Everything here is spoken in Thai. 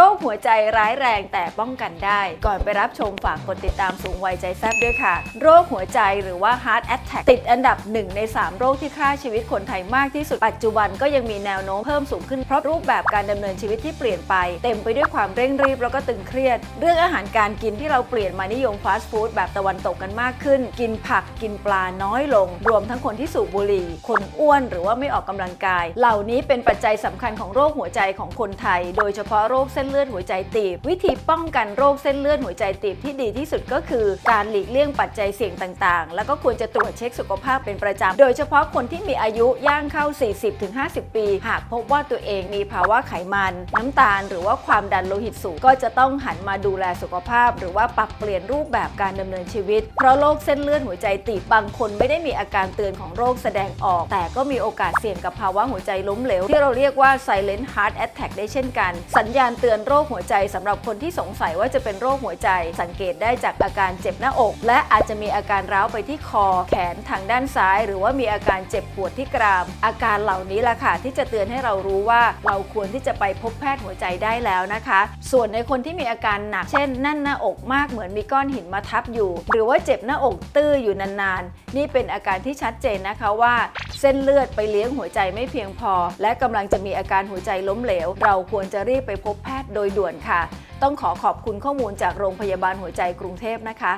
โรคหัวใจร้ายแรงแต่ป้องกันได้ ก่อนไปรับชมฝากกดติดตามสูงวัยใจแซบด้วยค่ะ โรคหัวใจหรือว่า heart attack ติดอันดับ 1 ใน 3 โรคที่ฆ่าชีวิตคนไทยมากที่สุด ปัจจุบันก็ยังมีแนวโน้มเพิ่มสูงขึ้นเพราะรูปแบบการดำเนินชีวิตที่เปลี่ยนไป เต็มไปด้วยความเร่งรีบแล้วก็ตึงเครียด เรื่องอาหารการกินที่เราเปลี่ยนมานิยมฟาสต์ฟู้ดแบบตะวันตกกันมากขึ้น กินผักกินปลาน้อยลง รวมทั้งคนที่สูบบุหรี่ คนอ้วนหรือว่าไม่ออกกำลังกาย เหล่านี้เป็นปัจจัยสำคัญของโรคหัวใจของคนไทย โดยเฉพาะโรคเส้นเลือดหัวใจตีบ วิธีป้องกันโรคเส้นเลือดหัวใจตีบที่ดีที่สุดก็คือ การหลีกเลี่ยงปัจจัยเสี่ยงต่างๆ แล้วก็ควรจะตรวจเช็คสุขภาพเป็นประจำ โดยเฉพาะคนที่มีอายุย่างเข้า 40-50 ปี หากพบว่าตัวเองมีภาวะไขมัน น้ำตาล หรือว่าความดันโลหิตสูงก็จะต้องหันมาดูแลสุขภาพ หรือว่าปรับเปลี่ยนรูปแบบการดำเนินชีวิต เพราะโรคเส้นเลือดหัวใจตีบบางคนไม่ได้มีอาการเตือนของโรคแสดงออก แต่ก็มีโอกาสเสี่ยงกับภาวะหัวใจล้มเหลว ที่เราเรียกว่า silent heart attack ได้เช่นกัน สัญญาณเตือนโรคหัวใจสำหรับคนที่สงสัยว่าจะเป็นโรคหัวใจ สังเกตได้จากอาการเจ็บหน้าอก และอาจจะมีอาการร้าวไปที่คอ แขนทางด้านซ้าย หรือว่ามีอาการเจ็บปวดที่กราม อาการเหล่านี้ล่ะค่ะที่จะเตือนให้เรารู้ว่าเราควรที่จะไปพบแพทย์หัวใจได้แล้วนะคะ ส่วนในคนที่มีอาการหนัก เช่นแน่นหน้าอกมากเหมือนมีก้อนหินมาทับอยู่ หรือว่าเจ็บหน้าอกตื้ออยู่นานๆ นี่เป็นอาการที่ชัดเจนนะคะว่า เส้นเลือดไปเลี้ยงหัวใจไม่เพียงพอ และกำลังจะมีอาการหัวใจล้มเหลว เราควรจะรีบไปพบแพทย์โดยด่วนค่ะ ต้องขอขอบคุณข้อมูลจากโรงพยาบาลหัวใจกรุงเทพนะคะ